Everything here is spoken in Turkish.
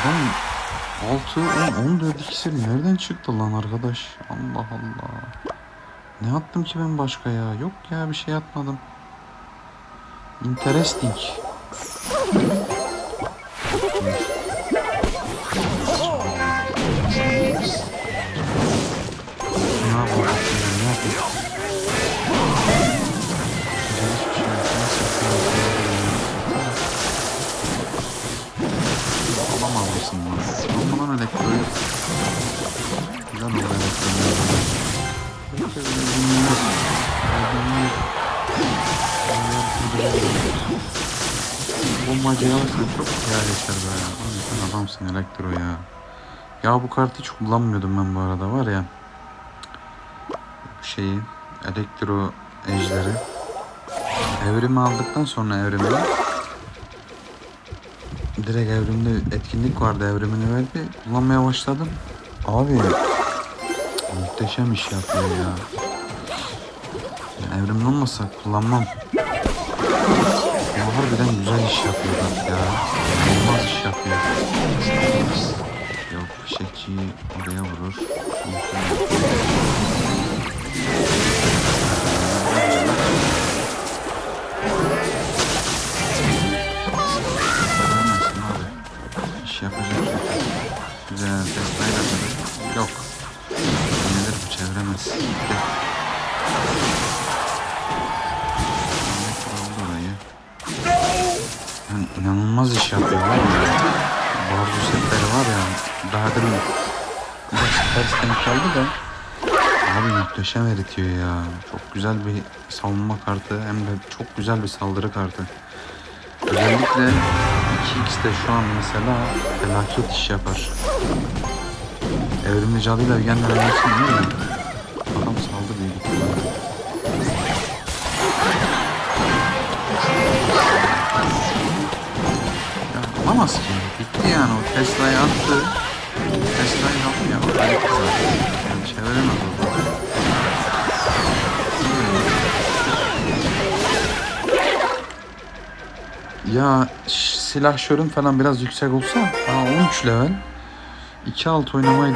adam 6 10 14 iksir nereden çıktı lan arkadaş? Allah Allah. Ne attım ki ben başka ya? Yok ya bir şey atmadım. Interesting. Alamazsın lan. Ama lan elektroyu. Güzel oldu elektroyu. Bombacıyı alırsan çok güzel geçer be ya. Sen adamsın elektro ya. Ya bu kartı hiç kullanmıyordum ben bu arada var ya. Şeyi elektro ejderi. Evrimi aldıktan sonra evrimi direkt evrimde etkinlik vardı evrimini verdi. Kullanmaya başladım. Abi muhteşem iş yapıyor ya. Yani evrimli olmasa kullanmam. Ama harbiden güzel iş yapıyor bak ya. İnanılmaz iş yapıyor. Yok fişekçiyi oraya vurur. Güzel Tesla'yla böyle. Yok. Nedir bu çeviremez. Gel. Ahmet aldı orayı. Yani inanılmaz iş yapıyor var ya. Barzu setleri var ya. Daha demin biraz ters denk geldi de. Abi muhteşem eritiyor ya. Çok güzel bir savunma kartı hem de çok güzel bir saldırı kartı. Özellikle 2x'te şu an mesela felaket iş yapar. Evrimli cadıyla yeniden ölmesin değil mi? Adam saldı büyük ihtimalle. Ya olamaz ki. Bitti yani o Tesla'yı attı. Tesla'yı yaptı ya. O bitti zaten. Yani çeviremez o. Ya silah şörüm falan biraz yüksek olsa daha 13 level. 2 alt oynamayı